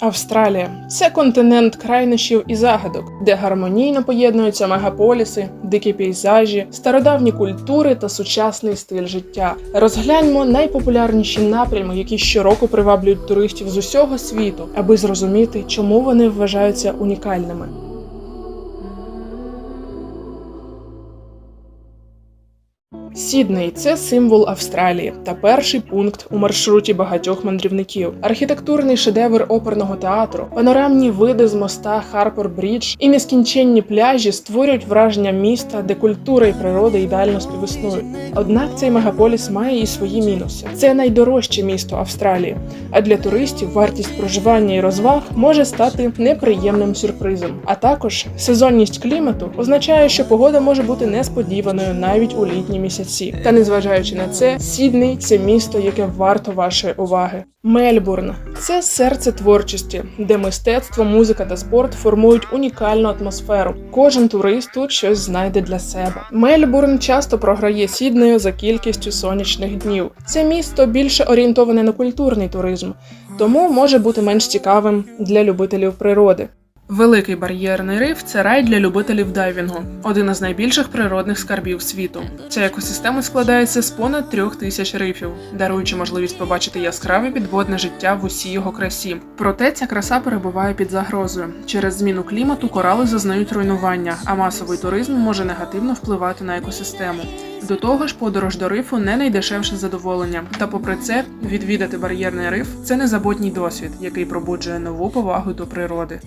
Австралія це континент крайнощів і загадок, де гармонійно поєднуються мегаполіси, дикі пейзажі, стародавні культури та сучасний стиль життя. Розгляньмо найпопулярніші напрями, які щороку приваблюють туристів з усього світу, аби зрозуміти, чому вони вважаються унікальними. Сідней це символ Австралії та перший пункт у маршруті багатьох мандрівників. Архітектурний шедевр оперного театру, панорамні види з моста Харпер Брідж і нескінченні пляжі створюють враження міста, де культура і природа ідеально співіснують. Однак цей мегаполіс має і свої мінуси. Це найдорожче місто Австралії, а для туристів вартість проживання і розваг може стати неприємним сюрпризом. А також сезонність клімату означає, що погода може бути несподіваною навіть у літні місяці. Та незважаючи на це, Сідней це місто, яке варто вашої уваги. Мельбурн це серце творчості, де мистецтво, музика та спорт формують унікальну атмосферу. Кожен турист тут щось знайде для себе. Мельбурн часто програє Сіднею за кількістю сонячних днів. Це місто більше орієнтоване на культурний туризм, тому може бути менш цікавим для любителів природи. Великий бар'єрний риф це рай для любителів дайвінгу, один із найбільших природних скарбів світу. Ця екосистема складається з понад трьох тисяч рифів, даруючи можливість побачити яскраве підводне життя в усій його красі. Проте ця краса перебуває під загрозою. Через зміну клімату корали зазнають руйнування, а масовий туризм може негативно впливати на екосистему. До того ж, подорож до рифу не найдешевше задоволення. Та, попри це, відвідати бар'єрний риф це незабутній досвід, який пробуджує нову повагу до природи.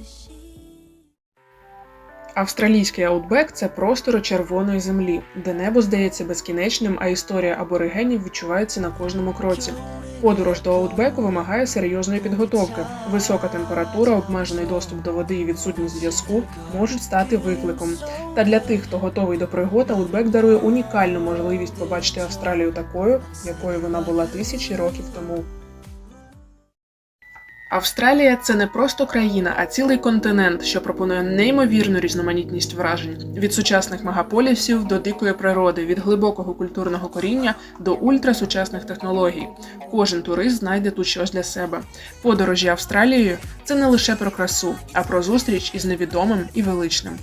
Австралійський аутбек це простори червоної землі, де небо здається безкінечним, а історія аборигенів відчувається на кожному кроці. Подорож до аутбеку вимагає серйозної підготовки. Висока температура, обмежений доступ до води і відсутність зв'язку можуть стати викликом. Та для тих, хто готовий до пригод, аутбек дарує унікальну можливість побачити Австралію такою, якою вона була тисячі років тому. Австралія це не просто країна, а цілий континент, що пропонує неймовірну різноманітність вражень від сучасних мегаполісів до дикої природи, від глибокого культурного коріння до ультрасучасних технологій. Кожен турист знайде тут щось для себе. Подорожі Австралією це не лише про красу, а про зустріч із невідомим і величним.